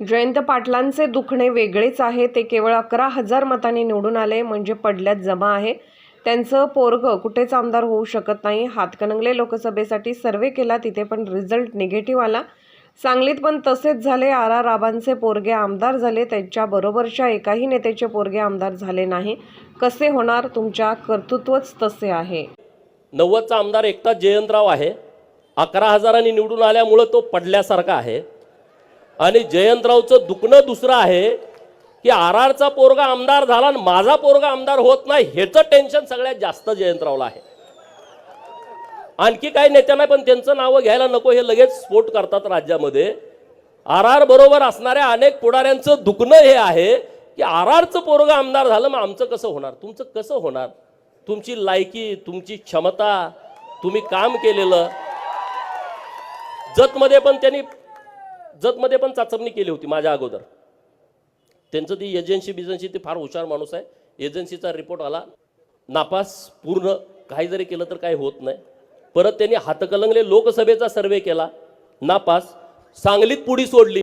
जयंत पाटलांचे दुखणे वेगळेच आहे. ते केवळ अकरा हजार मतांनी निवडून आले म्हणजे पडल्यात जमा आहे. त्यांचं पोरग कुठेच आमदार होऊ शकत नाही. हातकणंगले लोकसभेसाठी सर्वे केला तिथे पण रिझल्ट निगेटिव्ह आला. सांगलीत पण तसेच झाले. आर. आर. राबांचे पोरगे आमदार झाले. त्यांच्याबरोबरच्या एकाही नेत्याचे पोरगे आमदार झाले नाही. कसे होणार? तुमच्या कर्तृत्वच तसे आहे. नव्वदचा आमदार एकटा जयंतराव आहे. अकरा हजारांनी निवडून आल्यामुळं तो पडल्यासारखा आहे. आणि जयंतरावचं दुखणं दुसरं आहे की आर आरचा पोरगा आमदार झाला आणि माझा पोरगा आमदार होत नाही ह्याचं टेन्शन सगळ्यात जास्त जयंतरावला आहे. आणखी काही नेत्यांना पण त्यांचं नावं घ्यायला नको हे लगेच स्फोट करतात राज्यामध्ये. आर आर बरोबर असणाऱ्या अनेक पुढाऱ्यांचं दुखणं हे आहे की आर आरचं पोरगं आमदार झालं मग आमचं कसं होणार? तुमचं कसं होणार? तुमची लायकी तुमची क्षमता तुम्ही काम केलेलं. जतमध्ये पण त्यांनी जतमध्ये पण चाचपणी केली होती माझ्या अगोदर. त्यांचं ती एजन्सी बिजन्सी ती फार हुशार माणूस आहे. एजन्सीचा रिपोर्ट आला. नापास पूर्ण काही जरी केलं तर काही होत नाही. परत त्यांनी हातकलंगले लोकसभेचा सर्वे केला. नापास सांगलीत पुढी सोडली.